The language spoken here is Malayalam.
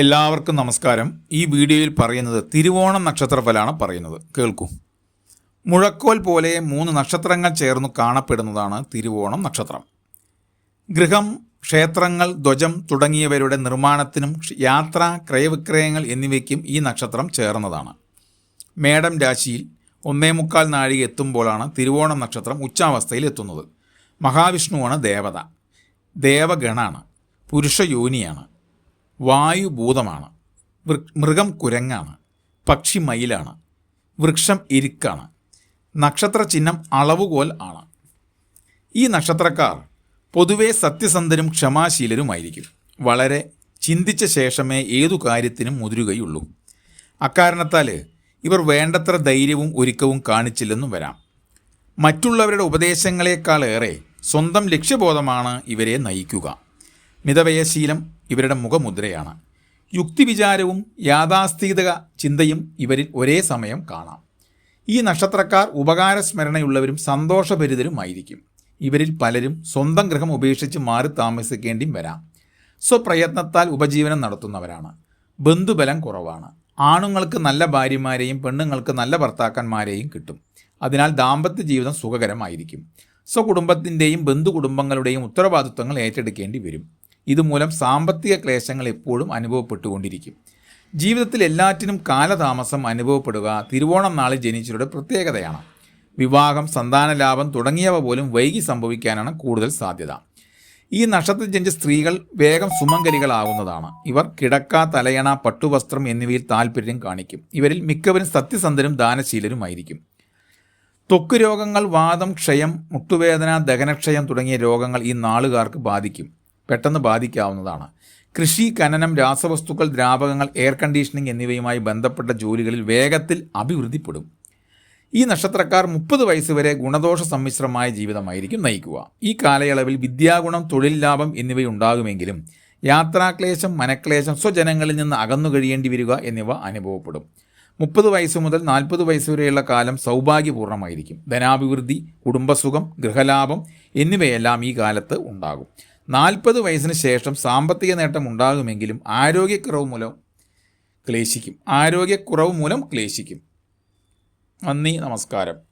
എല്ലാവർക്കും നമസ്കാരം. ഈ വീഡിയോയിൽ പറയുന്നത് തിരുവോണം നക്ഷത്രഫലമാണ് പറയുന്നത്. കേൾക്കൂ. മുഴക്കോൽ പോലെ മൂന്ന് നക്ഷത്രങ്ങൾ ചേർന്നു കാണപ്പെടുന്നതാണ് തിരുവോണം നക്ഷത്രം. ഗൃഹം ക്ഷേത്രങ്ങൾ ധ്വജം തുടങ്ങിയവരുടെ നിർമ്മാണത്തിനും യാത്ര ക്രയവിക്രയങ്ങൾ എന്നിവയ്ക്കും ഈ നക്ഷത്രം ചേർന്നതാണ്. മേടം രാശിയിൽ ഒന്നേ മുക്കാൽ നാഴിക എത്തുമ്പോഴാണ് തിരുവോണം നക്ഷത്രം ഉച്ചാവസ്ഥയിൽ എത്തുന്നത്. മഹാവിഷ്ണുവാണ് ദേവത. ദേവഗണാണ്. പുരുഷയോനിയാണ് വായുഭൂതമാണ്. മൃഗം കുരങ്ങാണ്. പക്ഷി മയിലാണ്. വൃക്ഷം ഇരിക്കാണ്. നക്ഷത്ര ചിഹ്നം അളവുകോൽ ആണ്. ഈ നക്ഷത്രക്കാർ പൊതുവെ സത്യസന്ധരും ക്ഷമാശീലരുമായിരിക്കും. വളരെ ചിന്തിച്ച ശേഷമേ ഏതു കാര്യത്തിനും മുതിരുകയുള്ളൂ. അക്കാരണത്താൽ ഇവർ വേണ്ടത്ര ധൈര്യവും ഒരുക്കവും കാണിച്ചില്ലെന്നും വരാം. മറ്റുള്ളവരുടെ ഉപദേശങ്ങളെക്കാളേറെ സ്വന്തം ലക്ഷ്യബോധമാണ് ഇവരെ നയിക്കുക. മിതവയശീലം ഇവരുടെ മുഖമുദ്രയാണ്. യുക്തിവിചാരവും യാഥാസ്ഥിതിക ചിന്തയും ഇവരിൽ ഒരേ സമയം കാണാം. ഈ നക്ഷത്രക്കാർ ഉപകാരസ്മരണയുള്ളവരും സന്തോഷഭരിതരുമായിരിക്കും. ഇവരിൽ പലരും സ്വന്തം ഗൃഹം ഉപേക്ഷിച്ച് മാറി താമസിക്കേണ്ടിയും വരാം. സ്വപ്രയത്നത്താൽ ഉപജീവനം നടത്തുന്നവരാണ്. ബന്ധുബലം കുറവാണ്. ആണുങ്ങൾക്ക് നല്ല ഭാര്യമാരെയും പെണ്ണുങ്ങൾക്ക് നല്ല ഭർത്താക്കന്മാരെയും കിട്ടും. അതിനാൽ ദാമ്പത്യ ജീവിതം സുഖകരമായിരിക്കും. സ്വകുടുംബത്തിന്റെയും ബന്ധുകുടുംബങ്ങളുടെയും ഉത്തരവാദിത്വങ്ങൾ ഏറ്റെടുക്കേണ്ടി വരും. ഇതുമൂലം സാമ്പത്തിക ക്ലേശങ്ങൾ എപ്പോഴും അനുഭവപ്പെട്ടുകൊണ്ടിരിക്കും. ജീവിതത്തിൽ എല്ലാറ്റിനും കാലതാമസം അനുഭവപ്പെടുക തിരുവോണം നാളിൽ ജനിച്ചവരുടെ പ്രത്യേകതയാണ്. വിവാഹം സന്താന ലാഭം തുടങ്ങിയവ പോലും വൈകി സംഭവിക്കാനാണ് കൂടുതൽ സാധ്യത. ഈ നക്ഷത്രത്തിൽ ജനിച്ച സ്ത്രീകൾ വേഗം സുമംഗലികളാവുന്നതാണ് ഇവർ കിടക്ക തലയണ പട്ടുവസ്ത്രം എന്നിവയിൽ താല്പര്യം കാണിക്കും. ഇവരിൽ മിക്കവരും സത്യസന്ധരും ദാനശീലരുമായിരിക്കും. ത്വക്ക് രോഗങ്ങൾ വാദം ക്ഷയം മുട്ടുവേദന ദഹനക്ഷയം തുടങ്ങിയ രോഗങ്ങൾ ഈ നാളുകാർക്ക് ബാധിക്കും. പെട്ടെന്ന് ബാധിക്കാവുന്നതാണ്. കൃഷി ഖനനം രാസവസ്തുക്കൾ ദ്രാവകങ്ങൾ എയർ കണ്ടീഷനിങ് എന്നിവയുമായി ബന്ധപ്പെട്ട ജോലികളിൽ വേഗത്തിൽ അഭിവൃദ്ധിപ്പെടും. ഈ നക്ഷത്രക്കാർ മുപ്പത് വയസ്സ് വരെ ഗുണദോഷ സമ്മിശ്രമായ ജീവിതമായിരിക്കും നയിക്കുക. ഈ കാലയളവിൽ വിദ്യാഗുണം തൊഴിൽ ലാഭം എന്നിവയുണ്ടാകുമെങ്കിലും യാത്രാക്ലേശം മനക്ലേശം സ്വജനങ്ങളിൽ നിന്ന് അകന്നു കഴിയേണ്ടി വരിക എന്നിവ അനുഭവപ്പെടും. മുപ്പത് വയസ്സ് മുതൽ നാൽപ്പത് വയസ്സ് വരെയുള്ള കാലം സൗഭാഗ്യപൂർണമായിരിക്കും ധനാഭിവൃദ്ധി കുടുംബസുഖം ഗൃഹലാഭം എന്നിവയെല്ലാം ഈ കാലത്ത് ഉണ്ടാകും. നാൽപ്പത് വയസ്സിന് ശേഷം സാമ്പത്തിക നേട്ടം ഉണ്ടാകുമെങ്കിലും ആരോഗ്യക്കുറവ് മൂലം ക്ലേശിക്കും. ആരോഗ്യക്കുറവ് മൂലം ക്ലേശിക്കും. നന്ദി നമസ്കാരം.